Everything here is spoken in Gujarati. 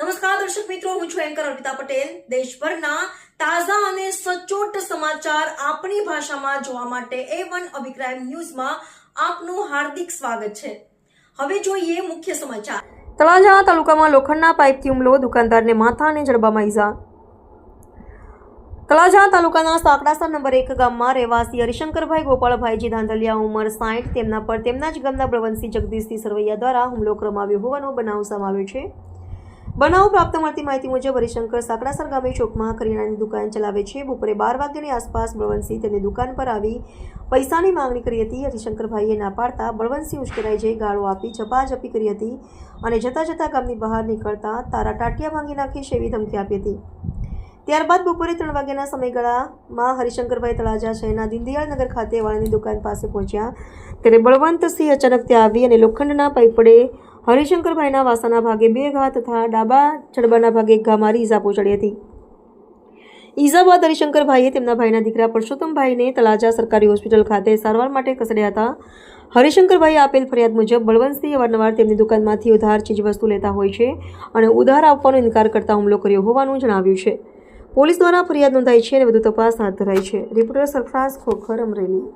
નમસ્કાર, દર્શક મિત્રો, હું છું એન્કર અર્પિતા પટેલ. દેશભરના તાજા અને સચોટ સમાચાર આપણી ભાષામાં જોવા માટે એ વન અભિક્રાઇમ ન્યૂઝમાં આપનું હાર્દિક સ્વાગત છે. હવે જોઈએ મુખ્ય સમાચાર. તળાજા તાલુકામાં લોખંડના પાઇપથી હુમલો, દુકાનદારને માથા અને જડબામાં ઈજા. તળાજા તાલુકાના સાંકડાસર નંબર એક ગામમાં રહેવાસી હરિશંકરભાઈ ગોપાળભાઈજી ધાંધલિયા ઉંમર સાઠ તેમના પર તેમના જ ગામના પ્રવંશી જગદીશસિંહ સરવૈયા દ્વારા હુમલો કરવામાં આવ્યો હોવાનો બનાવ સામે આવ્યો છે. બનાવ પ્રાપ્ત મળતી માહિતી મુજબ હરિશંકર સાંકડાસર ગામે ચોકમાં કરિયાણાની દુકાન ચલાવે છે. બપોરે બાર વાગ્યાની આસપાસ બળવંતસિંહ તેની દુકાન પર આવી પૈસાની માંગણી કરી હતી. હરિશંકરભાઈએ ના પાડતા બળવંતસિંહ ઉશ્કેરાઈ જઈ ગાળો આપી ઝપાઝપી કરી હતી અને જતા જતા ગામની બહાર નીકળતા તારા ટાટિયા ભાંગી નાખીશ એવી ધમકી આપી હતી. ત્યારબાદ બપોરે ત્રણ વાગ્યાના સમયગાળામાં હરિશંકરભાઈ તળાજા શહેરના દીનદયાળનગર ખાતે વાળાની દુકાન પાસે પહોંચ્યા. ત્યારે બળવંતસિંહ અચાનક ત્યાં આવી અને લોખંડના પાઇપ વડે હરિશંકરભાઈના વાસાના ભાગે બે ઘા તથા ડાબા જડબાના ભાગે એક ઘા મારી ઈજા પહોંચાડી હતી. ઈજા બાદ હરિશંકરભાઈએ તેમના ભાઈના દીકરા પરસોત્તમભાઈને તળાજા સરકારી હોસ્પિટલ ખાતે સારવાર માટે ખસેડ્યા હતા. હરિશંકરભાઈએ આપેલ ફરિયાદ મુજબ બળવંતસિંહ અવારનવાર તેમની દુકાનમાંથી ઉધાર ચીજવસ્તુ લેતા હોય છે અને ઉધાર આપવાનો ઇનકાર કરતા હુમલો કર્યો હોવાનું જણાવ્યું છે. પોલીસ દ્વારા ફરિયાદ નોંધાઈ છે અને વધુ તપાસ હાથ ધરાઈ છે. રિપોર્ટર સરફરાઝ ખોખર અમરેલી.